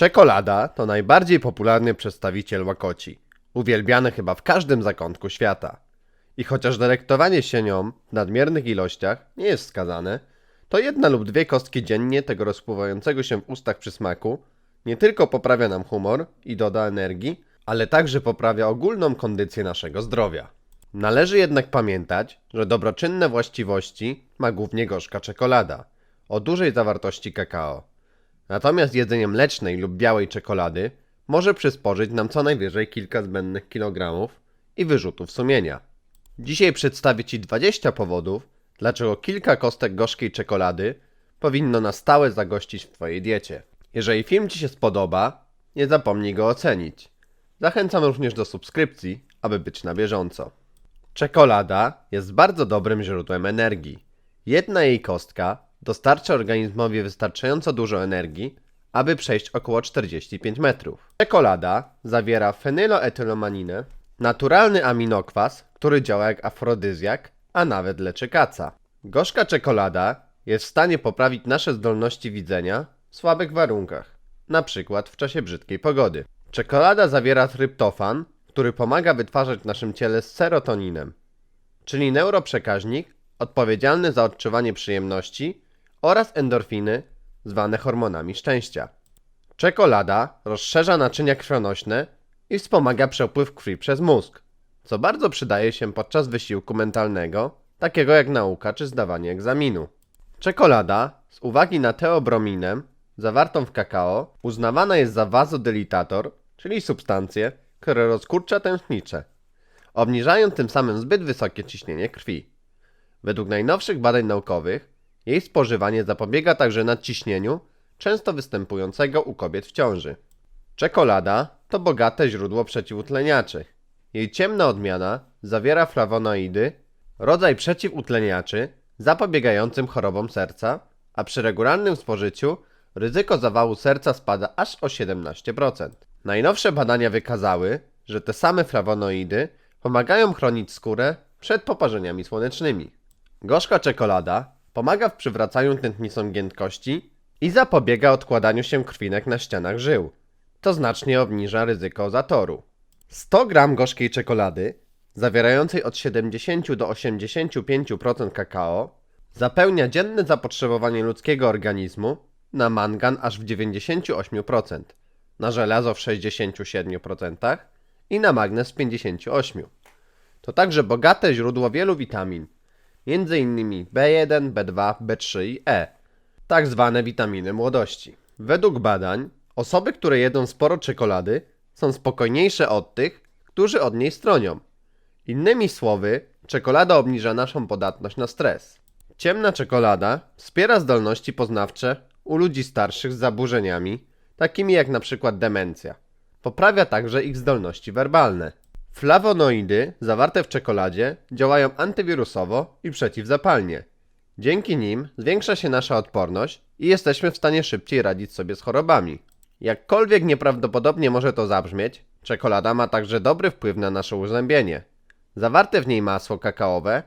Czekolada to najbardziej popularny przedstawiciel łakoci, uwielbiany chyba w każdym zakątku świata. I chociaż delektowanie się nią w nadmiernych ilościach nie jest wskazane, to jedna lub dwie kostki dziennie tego rozpływającego się w ustach przysmaku nie tylko poprawia nam humor i doda energii, ale także poprawia ogólną kondycję naszego zdrowia. Należy jednak pamiętać, że dobroczynne właściwości ma głównie gorzka czekolada o dużej zawartości kakao. Natomiast jedzenie mlecznej lub białej czekolady może przysporzyć nam co najwyżej kilka zbędnych kilogramów i wyrzutów sumienia. Dzisiaj przedstawię Ci 20 powodów, dlaczego kilka kostek gorzkiej czekolady powinno na stałe zagościć w Twojej diecie. Jeżeli film Ci się spodoba, nie zapomnij go ocenić. Zachęcam również do subskrypcji, aby być na bieżąco. Czekolada jest bardzo dobrym źródłem energii. Jedna jej kostka dostarcza organizmowi wystarczająco dużo energii, aby przejść około 45 metrów. Czekolada zawiera fenyloetylomaninę, naturalny aminokwas, który działa jak afrodyzjak, a nawet leczy kaca. Gorzka czekolada jest w stanie poprawić nasze zdolności widzenia w słabych warunkach, przykład w czasie brzydkiej pogody. Czekolada zawiera tryptofan, który pomaga wytwarzać w naszym ciele serotoninem, czyli neuroprzekaźnik odpowiedzialny za odczuwanie przyjemności oraz endorfiny, zwane hormonami szczęścia. Czekolada rozszerza naczynia krwionośne i wspomaga przepływ krwi przez mózg, co bardzo przydaje się podczas wysiłku mentalnego, takiego jak nauka czy zdawanie egzaminu. Czekolada, z uwagi na teobrominę zawartą w kakao, uznawana jest za wazodylitator, czyli substancję, która rozkurcza tętnicze, obniżając tym samym zbyt wysokie ciśnienie krwi. Według najnowszych badań naukowych, jej spożywanie zapobiega także nadciśnieniu, często występującego u kobiet w ciąży. Czekolada to bogate źródło przeciwutleniaczy. Jej ciemna odmiana zawiera flawonoidy, rodzaj przeciwutleniaczy zapobiegającym chorobom serca, a przy regularnym spożyciu ryzyko zawału serca spada aż o 17%. Najnowsze badania wykazały, że te same flawonoidy pomagają chronić skórę przed poparzeniami słonecznymi. Gorzka czekolada pomaga w przywracaniu tętnicom giętkości i zapobiega odkładaniu się krwinek na ścianach żył. To znacznie obniża ryzyko zatoru. 100 gram gorzkiej czekolady, zawierającej od 70 do 85% kakao, zapełnia dzienne zapotrzebowanie ludzkiego organizmu na mangan aż w 98%, na żelazo w 67% i na magnez w 58%. To także bogate źródło wielu witamin, m.in. B1, B2, B3 i E, tak zwane witaminy młodości. Według badań, osoby, które jedzą sporo czekolady, są spokojniejsze od tych, którzy od niej stronią. Innymi słowy, czekolada obniża naszą podatność na stres. Ciemna czekolada wspiera zdolności poznawcze u ludzi starszych z zaburzeniami, takimi jak przykład demencja. Poprawia także ich zdolności werbalne. Flawonoidy zawarte w czekoladzie działają antywirusowo i przeciwzapalnie. Dzięki nim zwiększa się nasza odporność i jesteśmy w stanie szybciej radzić sobie z chorobami. Jakkolwiek nieprawdopodobnie może to zabrzmieć, czekolada ma także dobry wpływ na nasze uzębienie. Zawarte w niej masło kakaowe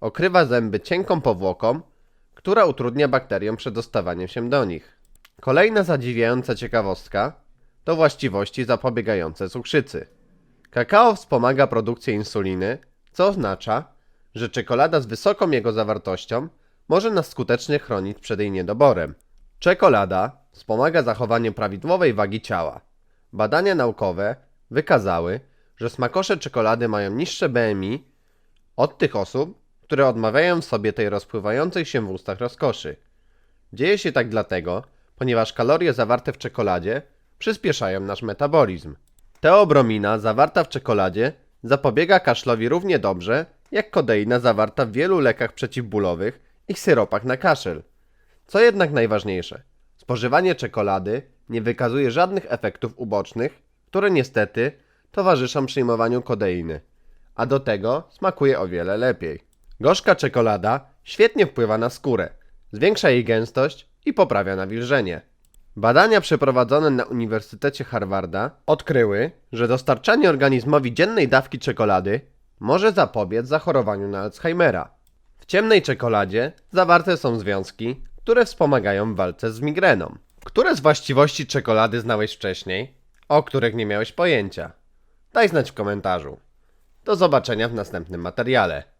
okrywa zęby cienką powłoką, która utrudnia bakteriom przedostawanie się do nich. Kolejna zadziwiająca ciekawostka to właściwości zapobiegające cukrzycy. Kakao wspomaga produkcję insuliny, co oznacza, że czekolada z wysoką jego zawartością może nas skutecznie chronić przed jej niedoborem. Czekolada wspomaga zachowanie prawidłowej wagi ciała. Badania naukowe wykazały, że smakosze czekolady mają niższe BMI od tych osób, które odmawiają sobie tej rozpływającej się w ustach rozkoszy. Dzieje się tak dlatego, ponieważ kalorie zawarte w czekoladzie przyspieszają nasz metabolizm. Teobromina zawarta w czekoladzie zapobiega kaszlowi równie dobrze jak kodeina zawarta w wielu lekach przeciwbólowych i syropach na kaszel. Co jednak najważniejsze, spożywanie czekolady nie wykazuje żadnych efektów ubocznych, które niestety towarzyszą przyjmowaniu kodeiny, a do tego smakuje o wiele lepiej. Gorzka czekolada świetnie wpływa na skórę, zwiększa jej gęstość i poprawia nawilżenie. Badania przeprowadzone na Uniwersytecie Harvarda odkryły, że dostarczanie organizmowi dziennej dawki czekolady może zapobiec zachorowaniu na Alzheimera. W ciemnej czekoladzie zawarte są związki, które wspomagają walce z migreną. Które z właściwości czekolady znałeś wcześniej, o których nie miałeś pojęcia? Daj znać w komentarzu. Do zobaczenia w następnym materiale.